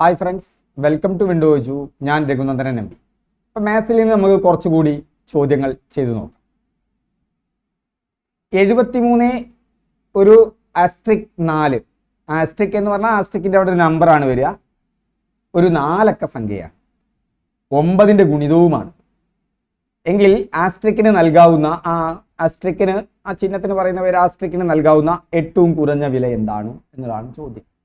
Hi friends welcome to window ജു ഞാൻ Raghunandanan M P അപ്പം മാത്സിൽ നിന്ന് നമുക്ക് കുറച്ചുകൂടി ചോദ്യങ്ങൾ ചെയ്തു നോക്കാം. എഴുപത്തിമൂന്ന് ഒരു ആസ്ട്രിക് നാല്. ആസ്ട്രിക് എന്ന് പറഞ്ഞാൽ ആസ്ട്രിക്കിന്റെ അവിടെ ഒരു നമ്പറാണ് വരിക. ഒരു നാലക്ക സംഖ്യയാണ്. ഒമ്പതിന്റെ ഗുണിതവുമാണ്. എങ്കിൽ ആസ്ട്രിക്കിന് നൽകാവുന്ന ആ ആസ്ട്രിക്കിന് ആ ചിഹ്നത്തിന് പറയുന്ന പേര് ആസ്ട്രിക്കിന് നൽകാവുന്ന ഏറ്റവും കുറഞ്ഞ വില എന്താണ്? എന്നതാണ് ചോദ്യം.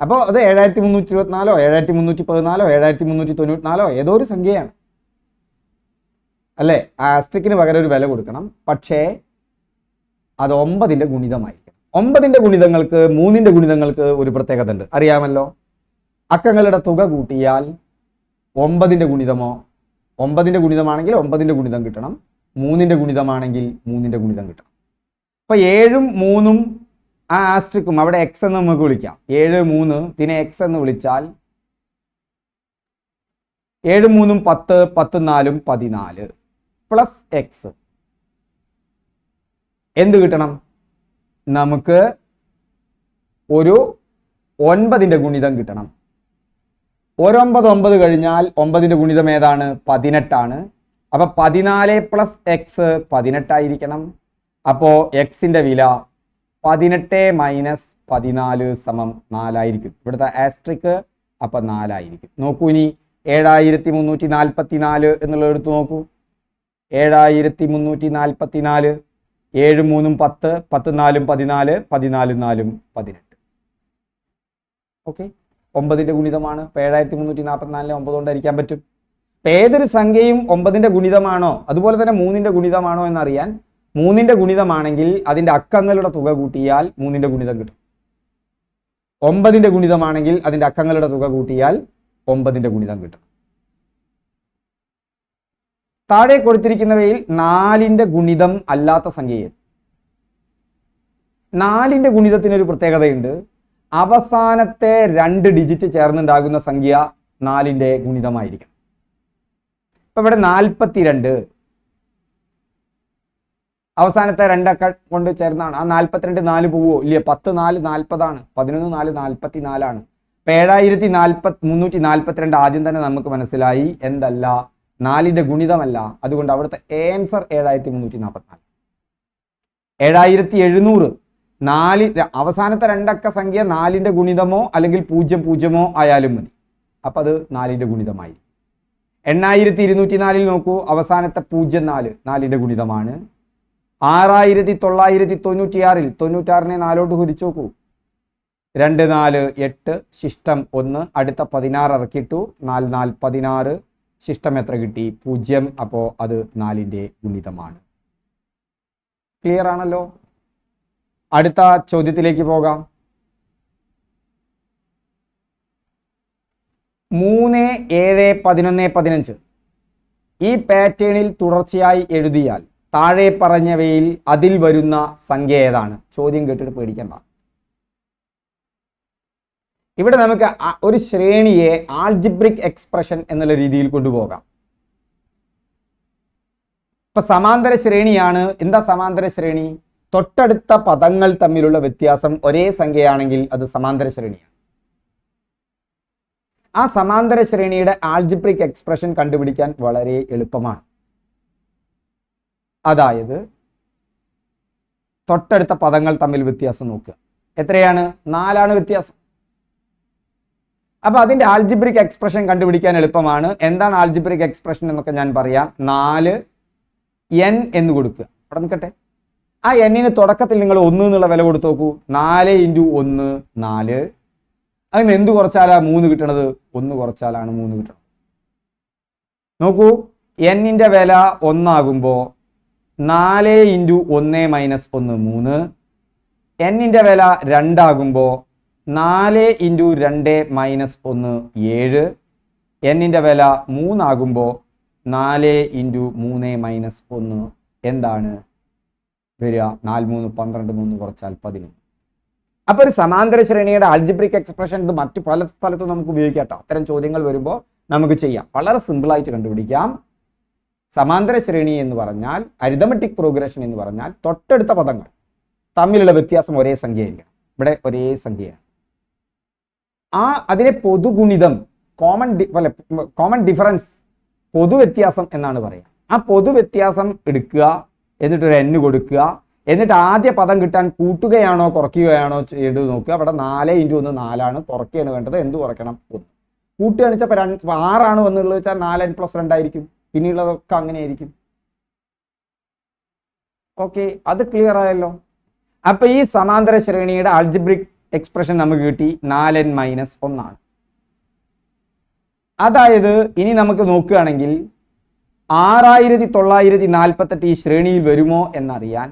അപ്പോൾ അത് ഏഴായിരത്തി മുന്നൂറ്റി ഇരുപത്തിനാലോ ഏഴായിരത്തി മുന്നൂറ്റി പതിനാലോ ഏഴായിരത്തി മുന്നൂറ്റി തൊണ്ണൂറ്റിനാലോ ഏതോ ഒരു സംഖ്യയാണ്. അല്ലേ? ആസ്ട്രിക്കിന് പകരം ഒരു വില കൊടുക്കണം. പക്ഷേ അത് ഒമ്പതിന്റെ ഗുണിതമായിരിക്കും ഒമ്പതിന്റെ ഗുണിതങ്ങൾക്ക് മൂന്നിന്റെ ഗുണിതങ്ങൾക്ക് ഒരു പ്രത്യേകത ഉണ്ട് അറിയാമല്ലോ? അക്കങ്ങളുടെ തുക കൂട്ടിയാൽ ഒമ്പതിന്റെ ഗുണിതമോ? ഒമ്പതിന്റെ ഗുണിതമാണെങ്കിൽ ഒമ്പതിന്റെ ഗുണിതം കിട്ടണം. മൂന്നിന്റെ ഗുണിതമാണെങ്കിൽ മൂന്നിന്റെ ഗുണിതം കിട്ടണം. അപ്പോൾ ഏഴും മൂന്നും ആ ആസ്ട്രിക്കും അവിടെ എക്സ് എന്ന് നമുക്ക് വിളിക്കാം. ഏഴ് മൂന്ന് ഇതിനെ എക്സ് എന്ന് വിളിച്ചാൽ ഏഴ് മൂന്നും പത്ത് പത്ത് നാലും പതിനാല് പ്ലസ് എക്സ് എന്ത് കിട്ടണം? നമുക്ക് ഒരു ഒൻപതിന്റെ ഗുണിതം കിട്ടണം. ഒരൊമ്പത് ഒമ്പത് കഴിഞ്ഞാൽ ഒമ്പതിന്റെ ഗുണിതം ഏതാണ്? പതിനെട്ടാണ്. അപ്പോൾ പതിനാല് പ്ലസ് എക്സ് പതിനെട്ടായിരിക്കണം. അപ്പോൾ എക്സിന്റെ വില പതിനെട്ട് മൈനസ് പതിനാല് സമം നാലായിരിക്കും. ഇവിടുത്തെ ആസ്ട്രിക്ക് അപ്പം നാലായിരിക്കും. നോക്കൂ ഇനി ഏഴായിരത്തി മുന്നൂറ്റി നാൽപ്പത്തി നാല് എന്നുള്ളത് എടുത്ത് നോക്കൂ. ഏഴായിരത്തി മുന്നൂറ്റി നാൽപ്പത്തി നാല് ഏഴ് മൂന്നും പത്ത് പത്ത് നാലും പതിനാല് പതിനാലും നാലും പതിനെട്ട്. ഓക്കെ ഒമ്പതിന്റെ ഗുണിതമാണ്. ഇപ്പോൾ ഏഴായിരത്തി മുന്നൂറ്റി നാൽപ്പത്തിനാലിനെ ഒമ്പത് കൊണ്ട് ഹരിക്കാൻ പറ്റും. ഏതൊരു സംഖ്യയും ഒമ്പതിന്റെ ഗുണിതമാണോ? അതുപോലെ തന്നെ മൂന്നിന്റെ ഗുണിതമാണോ എന്നറിയാൻ മൂന്നിന്റെ ഗുണിതമാണെങ്കിൽ അതിന്റെ അക്കങ്ങളുടെ തുക കൂട്ടിയാൽ മൂന്നിന്റെ ഗുണിതം കിട്ടും. ഒമ്പതിന്റെ ഗുണിതമാണെങ്കിൽ അതിന്റെ അക്കങ്ങളുടെ തുക കൂട്ടിയാൽ ഒമ്പതിന്റെ ഗുണിതം കിട്ടും. താഴെ കൊടുത്തിരിക്കുന്നവയിൽ നാലിന്റെ ഗുണിതം അല്ലാത്ത സംഖ്യയിൽ. നാലിന്റെ ഗുണിതത്തിന് ഒരു പ്രത്യേകതയുണ്ട്. അവസാനത്തെ രണ്ട് ഡിജിറ്റ് ചേർന്നുണ്ടാകുന്ന സംഖ്യ നാലിന്റെ ഗുണിതമായിരിക്കും ഇപ്പൊ ഇവിടെ നാൽപ്പത്തിരണ്ട്. അവസാനത്തെ രണ്ടക്ക കൊണ്ട് ചേർന്നാണ്. ആ നാൽപ്പത്തിരണ്ട് നാല് പോവോ? ഇല്ല പത്ത് നാല് നാൽപ്പതാണ് പതിനൊന്ന് നാല് നാൽപ്പത്തി നാലാണ് ഇപ്പൊ ഏഴായിരത്തി നാൽപ്പത്തി മുന്നൂറ്റി നാൽപ്പത്തിരണ്ട് ആദ്യം തന്നെ നമുക്ക് മനസ്സിലായി. എന്തല്ല? നാലിന്റെ ഗുണിതമല്ല. അതുകൊണ്ട് അവിടുത്തെ ഏൻസർ ഏഴായിരത്തി മുന്നൂറ്റി നാൽപ്പത്തിനാല് ഏഴായിരത്തി എഴുന്നൂറ്. നാല് അവസാനത്തെ രണ്ടക്ക സംഖ്യ നാലിന്റെ ഗുണിതമോ അല്ലെങ്കിൽ പൂജ്യം പൂജ്യമോ ആയാലും മതി. അപ്പം അത് നാലിന്റെ ഗുണിതമായി എണ്ണായിരത്തി ഇരുന്നൂറ്റി നാലിൽ നോക്കൂ. അവസാനത്തെ പൂജ്യം നാല് നാലിന്റെ ഗുണിതമാണ്. ആറായിരത്തി തൊള്ളായിരത്തി തൊണ്ണൂറ്റിയാറിൽ തൊണ്ണൂറ്റാറിനെ നാലോട്ട് കുരിച്ചു നോക്കൂ രണ്ട് നാല് എട്ട് ശിഷ്ടം ഒന്ന് അടുത്ത പതിനാറ് ഇറക്കിയിട്ടു നാല് നാല് പതിനാറ് ശിഷ്ടം എത്ര കിട്ടി? പൂജ്യം. അപ്പോൾ അത് നാലിന്റെ ഗുണിതമാണ്. ക്ലിയർ ആണല്ലോ? അടുത്ത ചോദ്യത്തിലേക്ക് പോകാം. മൂന്ന് ഏഴ് പതിനൊന്ന് പതിനഞ്ച്. ഈ പാറ്റേണിൽ തുടർച്ചയായി എഴുതിയാൽ താഴെ പറഞ്ഞവയിൽ അതിൽ വരുന്ന സംഖ്യ ഏതാണ്? ചോദ്യം കേട്ടിട്ട് പേടിക്കണ്ട. ഇവിടെ നമുക്ക് ഒരു ശ്രേണിയെ ആൾജിബ്രിക് എക്സ്പ്രഷൻ എന്നുള്ള രീതിയിൽ കൊണ്ടുപോകാം. ഇപ്പൊ സമാന്തര ശ്രേണിയാണ്. എന്താ സമാന്തര ശ്രേണി? തൊട്ടടുത്ത പദങ്ങൾ തമ്മിലുള്ള വ്യത്യാസം ഒരേ സംഖ്യയാണെങ്കിൽ അത് സമാന്തര ശ്രേണിയാണ്. ആ സമാന്തര ശ്രേണിയുടെ ആൾജിബ്രിക് എക്സ്പ്രഷൻ കണ്ടുപിടിക്കാൻ വളരെ എളുപ്പമാണ്. അതായത് തൊട്ടടുത്ത പദങ്ങൾ തമ്മിൽ വ്യത്യാസം നോക്കുക. എത്രയാണ്? നാലാണ് വ്യത്യാസം. അപ്പൊ അതിന്റെ ആൽജിബ്രിക് എക്സ്പ്രഷൻ കണ്ടുപിടിക്കാൻ എളുപ്പമാണ്. എന്താണ് ആൽജിബ്രിക് എക്സ്പ്രഷൻ എന്നൊക്കെ ഞാൻ പറയാം. നാല് എൻ എന്ന് കൊടുക്കുക. അവിടെ നിൽക്കട്ടെ. ആ എന്നിന് തുടക്കത്തിൽ നിങ്ങൾ ഒന്ന് എന്നുള്ള വില കൊടുത്തു നോക്കൂ. നാല് ഇന്റു ഒന്ന് നാല്. അതിന് എന്ത് കുറച്ചാലാ മൂന്ന് കിട്ടണത്? ഒന്ന് കുറച്ചാലാണ് മൂന്ന് കിട്ടണത്. നോക്കൂ എന്നിന്റെ വില ഒന്നാകുമ്പോൾ നാല് ഇന്റു ഒന്ന് മൈനസ് ഒന്ന് മൂന്ന്. എന്നിന്റെ വില രണ്ടാകുമ്പോൾ നാല് ഇന്റു രണ്ട് മൈനസ് ഒന്ന് ഏഴ്. എന്നിന്റെ വില മൂന്നാകുമ്പോൾ നാല് ഇന്റു മൂന്ന് മൈനസ് ഒന്ന് എന്താണ്? വരിക. നാല് മൂന്ന് പന്ത്രണ്ട് മൂന്ന് കുറച്ചാൽ പതിനൊന്ന്. അപ്പൊ ഒരു സമാന്തര ശ്രേണിയുടെ അൾജിബ്രിക് എക്സ്പ്രഷൻ ഇത് മറ്റു പല സ്ഥലത്തും നമുക്ക് ഉപയോഗിക്കാം കേട്ടോ. അത്തരം ചോദ്യങ്ങൾ വരുമ്പോൾ നമുക്ക് ചെയ്യാം. വളരെ സിമ്പിളായിട്ട് കണ്ടുപിടിക്കാം. സമാന്തര ശ്രേണി എന്ന് പറഞ്ഞാൽ അരിതമെറ്റിക് പ്രോഗ്രഷൻ എന്ന് പറഞ്ഞാൽ തൊട്ടടുത്ത പദങ്ങൾ. തമ്മിലുള്ള വ്യത്യാസം ഒരേ സംഖ്യയില്ല. ഇവിടെ ഒരേ സംഖ്യയാണ്. ആ അതിലെ പൊതുഗുണിതം കോമൺ അല്ല കോമൺ ഡിഫറൻസ് പൊതുവ്യത്യാസം എന്നാണ് പറയുക. ആ പൊതുവ്യത്യാസം എടുക്കുക എന്നിട്ട് ഒരു എൻ കൊടുക്കുക എന്നിട്ട് ആദ്യ പദം കിട്ടാൻ കൂട്ടുകയാണോ കുറയ്ക്കുകയാണോ ചെയ്ത് നോക്കുക. അവിടെ നാല് ഇന്റു ഒന്ന് നാലാണ്. കുറയ്ക്കുകയാണ് വേണ്ടത്. എന്ത് കുറയ്ക്കണം? ഒന്ന്. കൂട്ടുകയാണ് വെച്ചാൽ ആറാണ് വന്നുള്ളത് വെച്ചാൽ നാല് എൻ പ്ലസ് രണ്ടായിരിക്കും പിന്നെയുള്ളതൊക്കെ അങ്ങനെയായിരിക്കും. ഓക്കെ അത് ക്ലിയർ ആയല്ലോ. അപ്പൊ ഈ സമാന്തര ശ്രേണിയുടെ അൾജിബ്രിക് എക്സ്പ്രഷൻ നമുക്ക് കിട്ടി നാലൻ മൈനസ് ഒന്നാണ്. അതായത് ഇനി നമുക്ക് നോക്കുകയാണെങ്കിൽ ആറായിരത്തി തൊള്ളായിരത്തി നാൽപ്പത്തെട്ട് ഈ ശ്രേണിയിൽ വരുമോ എന്നറിയാൻ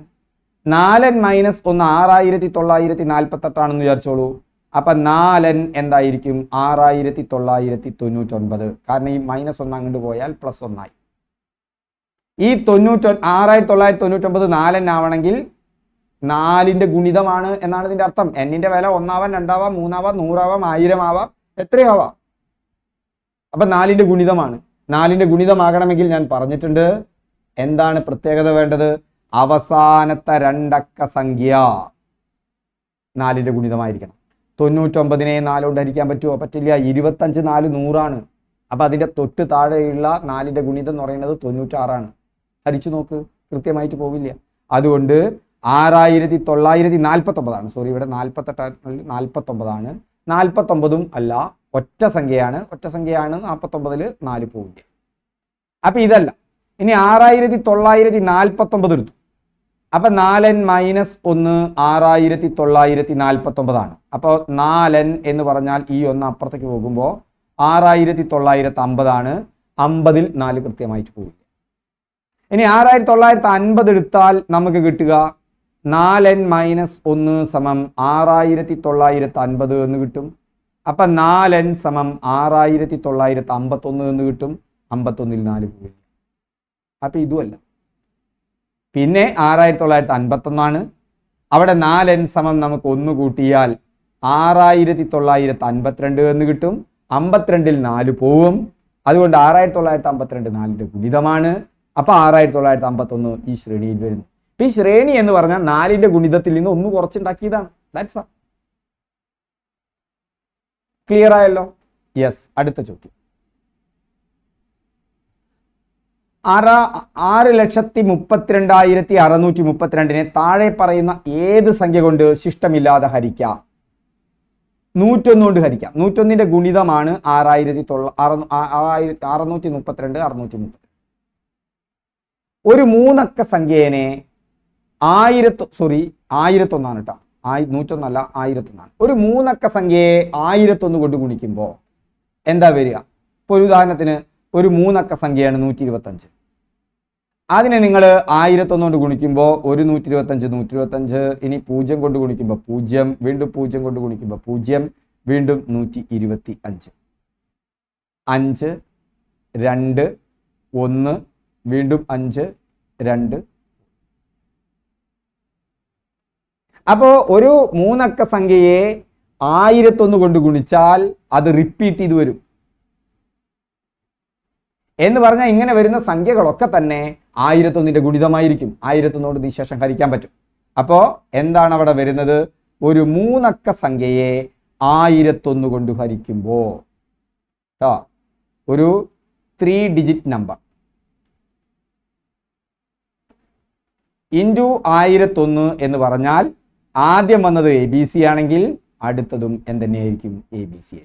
നാലൻ മൈനസ് ഒന്ന് ആറായിരത്തി തൊള്ളായിരത്തി നാൽപ്പത്തെട്ടാണെന്ന് വിചാരിച്ചോളൂ. അപ്പൊ നാലൻ എന്തായിരിക്കും? ആറായിരത്തി തൊള്ളായിരത്തി തൊണ്ണൂറ്റൊൻപത് കാരണം ഈ മൈനസ് ഒന്ന് അങ്ങോട്ട് പോയാൽ പ്ലസ് ഒന്നായി ഈ തൊണ്ണൂറ്റൊ ആറായിരത്തി തൊള്ളായിരത്തി തൊണ്ണൂറ്റൊമ്പത് നാലൻ ആവണമെങ്കിൽ നാലിന്റെ ഗുണിതമാണ് എന്നാണ് ഇതിന്റെ അർത്ഥം. എന്നിന്റെ വില ഒന്നാവാം രണ്ടാവാം മൂന്നാവാം നൂറാവാം ആയിരം ആവാം എത്രയാവാം? അപ്പം നാലിന്റെ ഗുണിതമാണ്. നാലിന്റെ ഗുണിതമാകണമെങ്കിൽ ഞാൻ പറഞ്ഞിട്ടുണ്ട് എന്താണ് പ്രത്യേകത വേണ്ടത്? അവസാനത്തെ രണ്ടക്ക സംഖ്യ നാലിന്റെ ഗുണിതമായിരിക്കണം. തൊണ്ണൂറ്റൊമ്പതിനെ നാലുകൊണ്ട് ഹരിക്കാൻ പറ്റുമോ? പറ്റില്ല. ഇരുപത്തഞ്ച് നാല് നൂറാണ്. അപ്പം അതിന്റെ തൊട്ട് താഴെയുള്ള നാലിന്റെ ഗുണിതം എന്ന് പറയുന്നത് തൊണ്ണൂറ്റാറാണ്. ഹരിച്ചു നോക്ക്. കൃത്യമായിട്ട് പോവില്ല. അതുകൊണ്ട് ആറായിരത്തി തൊള്ളായിരത്തി നാൽപ്പത്തൊമ്പതാണ്. സോറി ഇവിടെ നാൽപ്പത്തെട്ടാണ് നാൽപ്പത്തൊമ്പതാണ്. നാൽപ്പത്തൊമ്പതും അല്ല ഒറ്റ സംഖ്യയാണ്. ഒറ്റ സംഖ്യയാണ് നാൽപ്പത്തൊമ്പതിൽ നാല് പോവില്ല അപ്പം ഇതല്ല. ഇനി ആറായിരത്തി തൊള്ളായിരത്തി നാൽപ്പത്തൊമ്പത് എടുത്തു. അപ്പൊ നാലൻ മൈനസ് ഒന്ന് ആറായിരത്തി തൊള്ളായിരത്തി നാൽപ്പത്തി ഒമ്പതാണ് അപ്പോൾ നാലൻ എന്ന് പറഞ്ഞാൽ ഈ ഒന്ന് അപ്പുറത്തേക്ക് പോകുമ്പോൾ ആറായിരത്തി തൊള്ളായിരത്തി അമ്പതാണ് അമ്പതിൽ നാല് കൃത്യമായിട്ട് പോവില്ല. ഇനി ആറായിരത്തി തൊള്ളായിരത്തി അൻപത് എടുത്താൽ നമുക്ക് കിട്ടുക നാലൻ മൈനസ് ഒന്ന് സമം ആറായിരത്തി തൊള്ളായിരത്തി അൻപത് എന്ന് കിട്ടും. അപ്പം നാലൻ സമം ആറായിരത്തി തൊള്ളായിരത്തി അമ്പത്തൊന്ന് എന്ന് കിട്ടും. അമ്പത്തൊന്നിൽ നാല് പോവില്ല. അപ്പം ഇതുമല്ല. പിന്നെ ആറായിരത്തി തൊള്ളായിരത്തി അൻപത്തൊന്നാണ് അവിടെ നാല് എൻ സമം നമുക്ക് ഒന്ന് കൂട്ടിയാൽ ആറായിരത്തി തൊള്ളായിരത്തി അൻപത്തിരണ്ട് എന്ന് കിട്ടും. അമ്പത്തിരണ്ടിൽ നാല് പോവും. അതുകൊണ്ട് ആറായിരത്തി തൊള്ളായിരത്തി അമ്പത്തിരണ്ട് നാലിന്റെ ഗുണിതമാണ്. അപ്പോൾ ആറായിരത്തി തൊള്ളായിരത്തി അമ്പത്തൊന്ന് ഈ ശ്രേണിയിൽ വരുന്നു. ഈ ശ്രേണി എന്ന് പറഞ്ഞാൽ നാലിന്റെ ഗുണിതത്തിൽ നിന്ന് ഒന്ന് കുറച്ചുണ്ടാക്കിയതാണ്. ദാറ്റ്സ് ക്ലിയർ ആയല്ലോ? യെസ് അടുത്ത ചോദ്യം. ആറ ആറ് ലക്ഷത്തി മുപ്പത്തിരണ്ടായിരത്തി അറുന്നൂറ്റി മുപ്പത്തിരണ്ടിനെ താഴെ പറയുന്ന ഏത് സംഖ്യ കൊണ്ട് ശിഷ്ടമില്ലാതെ ഹരിക്കാം? നൂറ്റൊന്ന് കൊണ്ട് ഹരിക്കാം. നൂറ്റൊന്നിന്റെ ഗുണിതമാണ് ആറായിരത്തി തൊള്ള ആറായിരത്തി അറുന്നൂറ്റി മുപ്പത്തിരണ്ട് അറുന്നൂറ്റി മുപ്പത്തി ഒരു മൂന്നക്ക സംഖ്യേനെ ആയിരത്തി സോറി ആയിരത്തൊന്നാണ് കേട്ടോ ആയി നൂറ്റൊന്നല്ല ആയിരത്തൊന്നാണ്. ഒരു മൂന്നക്ക സംഖ്യയെ ആയിരത്തൊന്ന് കൊണ്ട് ഗുണിക്കുമ്പോൾ എന്താ വരിക? ഇപ്പോൾ ഒരു ഉദാഹരണത്തിന് ഒരു മൂന്നക്ക സംഖ്യയാണ് നൂറ്റി ഇരുപത്തഞ്ച് അതിനെ നിങ്ങൾ ആയിരത്തൊന്ന് കൊണ്ട് ഗുണിക്കുമ്പോൾ ഒരു നൂറ്റി ഇരുപത്തഞ്ച് നൂറ്റി ഇരുപത്തഞ്ച് ഇനി പൂജ്യം കൊണ്ട് ഗുണിക്കുമ്പോൾ പൂജ്യം വീണ്ടും പൂജ്യം കൊണ്ട് ഗുണിക്കുമ്പോൾ പൂജ്യം വീണ്ടും നൂറ്റി ഇരുപത്തി അഞ്ച് അഞ്ച് രണ്ട് ഒന്ന് വീണ്ടും അഞ്ച് രണ്ട്. അപ്പോൾ ഒരു മൂന്നക്ക സംഖ്യയെ ആയിരത്തൊന്ന് കൊണ്ട് ഗുണിച്ചാൽ അത് റിപ്പീറ്റ് ചെയ്ത് വരും. എന്ന് പറഞ്ഞാൽ ഇങ്ങനെ വരുന്ന സംഖ്യകളൊക്കെ തന്നെ ആയിരത്തൊന്നിന്റെ ഗുണിതമായിരിക്കും. ആയിരത്തൊന്നോട് നീ ശേഷം ഹരിക്കാൻ പറ്റും. അപ്പോൾ എന്താണ് അവിടെ വരുന്നത്? ഒരു മൂന്നക്ക സംഖ്യയെ ആയിരത്തൊന്ന് കൊണ്ട് ഹരിക്കുമ്പോൾ കേട്ടോ ഒരു ത്രീ ഡിജിറ്റ് നമ്പർ ഇന്റു ആയിരത്തൊന്ന് എന്ന് പറഞ്ഞാൽ ആദ്യം വന്നത് എ ബി സി ആണെങ്കിൽ അടുത്തതും എന്തെന്നെയായിരിക്കും? എ ബി സി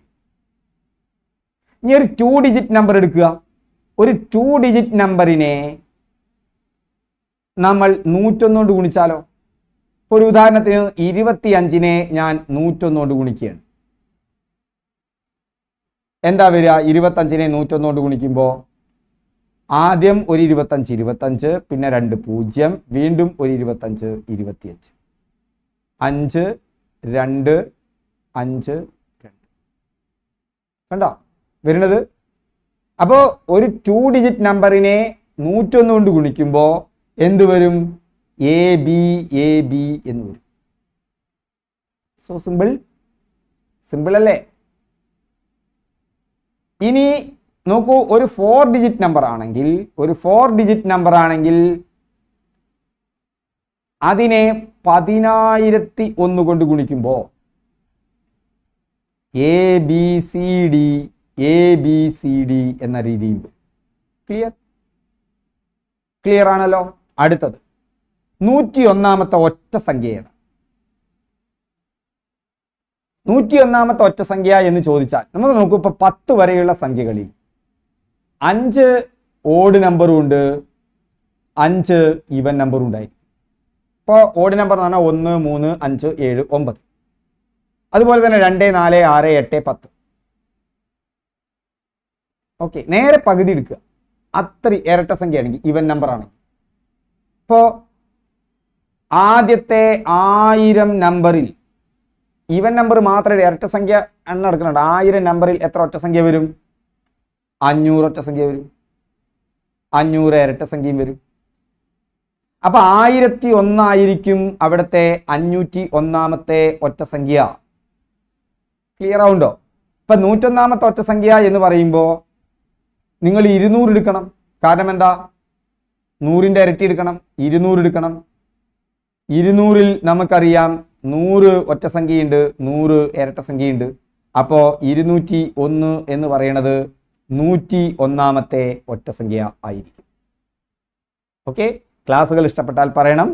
ഇനി ഒരു ടു ഡിജിറ്റ് നമ്പർ എടുക്കുക. ഒരു ടു ഡിജിറ്റ് നമ്പറിനെ നമ്മൾ നൂറ്റൊന്നുകൊണ്ട് ഗുണിച്ചാലോ? ഒരു ഉദാഹരണത്തിന് ഇരുപത്തി അഞ്ചിനെ ഞാൻ നൂറ്റൊന്നുകൊണ്ട് ഗുണിക്കുകയാണ്. എന്താ വരിക? ഇരുപത്തഞ്ചിനെ നൂറ്റൊന്നുകൊണ്ട് ഗുണിക്കുമ്പോൾ ആദ്യം ഒരു ഇരുപത്തഞ്ച് ഇരുപത്തഞ്ച് പിന്നെ രണ്ട് പൂജ്യം വീണ്ടും ഒരു ഇരുപത്തഞ്ച് ഇരുപത്തിയഞ്ച്. അഞ്ച് രണ്ട് അഞ്ച് രണ്ട്. കണ്ടോ? വരുന്നത്? അപ്പോൾ ഒരു ടു ഡിജിറ്റ് നമ്പറിനെ നൂറ്റൊന്ന് കൊണ്ട് ഗുണിക്കുമ്പോൾ എന്ത് വരും? എ ബി എ ബി എന്ന് വരും. സോ സിമ്പിൾ സിമ്പിൾ അല്ലേ? ഇനി നോക്കൂ ഒരു ഫോർ ഡിജിറ്റ് നമ്പർ ആണെങ്കിൽ ഒരു ഫോർ ഡിജിറ്റ് നമ്പർ ആണെങ്കിൽ അതിനെ പതിനായിരത്തി ഒന്ന് കൊണ്ട് ഗുണിക്കുമ്പോൾ A B C D A B C D എന്ന രീതിയിൽ ക്ലിയർ ക്ലിയർ ആണല്ലോ? അടുത്തത്. നൂറ്റി ഒന്നാമത്തെ ഒറ്റ സംഖ്യ ഏതാ? നൂറ്റി ഒന്നാമത്തെ ഒറ്റ സംഖ്യ എന്ന് ചോദിച്ചാൽ നമുക്ക് നോക്കൂ ഇപ്പൊ പത്ത് വരെയുള്ള സംഖ്യകളിൽ അഞ്ച് ഓഡ് നമ്പറും ഉണ്ട് അഞ്ച് ഈവൻ നമ്പറും ഉണ്ടായിരിക്കും. ഇപ്പോൾ ഓഡ് നമ്പർ എന്ന് പറഞ്ഞാൽ ഒന്ന് മൂന്ന് അഞ്ച് ഏഴ് ഒമ്പത്. അതുപോലെ തന്നെ രണ്ട് നാല് ആറ് എട്ട് പത്ത്. ഓക്കെ നേരെ പകുതി എടുക്കുക. അത്ര ഇരട്ട സംഖ്യ ആണെങ്കിൽ ഈവൻ നമ്പർ ആണെങ്കിൽ. ഇപ്പോൾ ആദ്യത്തെ ആയിരം നമ്പറിൽ ഈവൻ നമ്പർ മാത്രമേ ഇരട്ട സംഖ്യ എണ്ണം എടുക്കുന്നുണ്ട്. ആയിരം നമ്പറിൽ എത്ര ഒറ്റ സംഖ്യ വരും? അഞ്ഞൂറ് ഒറ്റ സംഖ്യ വരും. അഞ്ഞൂറ് ഇരട്ട സംഖ്യയും വരും. അപ്പൊ ആയിരത്തി ഒന്നായിരിക്കും അവിടുത്തെ അഞ്ഞൂറ്റി ഒന്നാമത്തെ ഒറ്റ സംഖ്യ. ക്ലിയർ ആവുണ്ടോ ഇപ്പൊ നൂറ്റൊന്നാമത്തെ ഒറ്റ സംഖ്യ എന്ന് പറയുമ്പോൾ നിങ്ങൾ ഇരുന്നൂറ് എടുക്കണം. കാരണം എന്താ? നൂറിന്റെ ഇരട്ടി എടുക്കണം ഇരുന്നൂറ് എടുക്കണം. ഇരുന്നൂറിൽ നമുക്കറിയാം നൂറ് ഒറ്റ സംഖ്യയുണ്ട് നൂറ് ഇരട്ട സംഖ്യയുണ്ട്. അപ്പോൾ ഇരുന്നൂറ്റി ഒന്ന് എന്ന് പറയണത് നൂറ്റി ഒന്നാമത്തെ ഒറ്റ സംഖ്യ ആയിരിക്കും. ഓക്കെ? ക്ലാസ്സുകൾ ഇഷ്ടപ്പെട്ടാൽ പറയണം.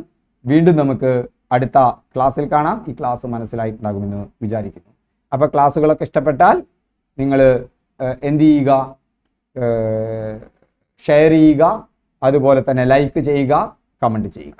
വീണ്ടും നമുക്ക് അടുത്ത ക്ലാസ്സിൽ കാണാം. ഈ ക്ലാസ് മനസ്സിലായിട്ടുണ്ടാകുമെന്ന് വിചാരിക്കുന്നു. അപ്പോൾ ക്ലാസ്സുകളൊക്കെ ഇഷ്ടപ്പെട്ടാൽ നിങ്ങൾ എന്ത് ചെയ്യുക? ഷെയർ ചെയ്യുക. അതുപോലെ തന്നെ ലൈക്ക് ചെയ്യുക കമന്റ് ചെയ്യുക.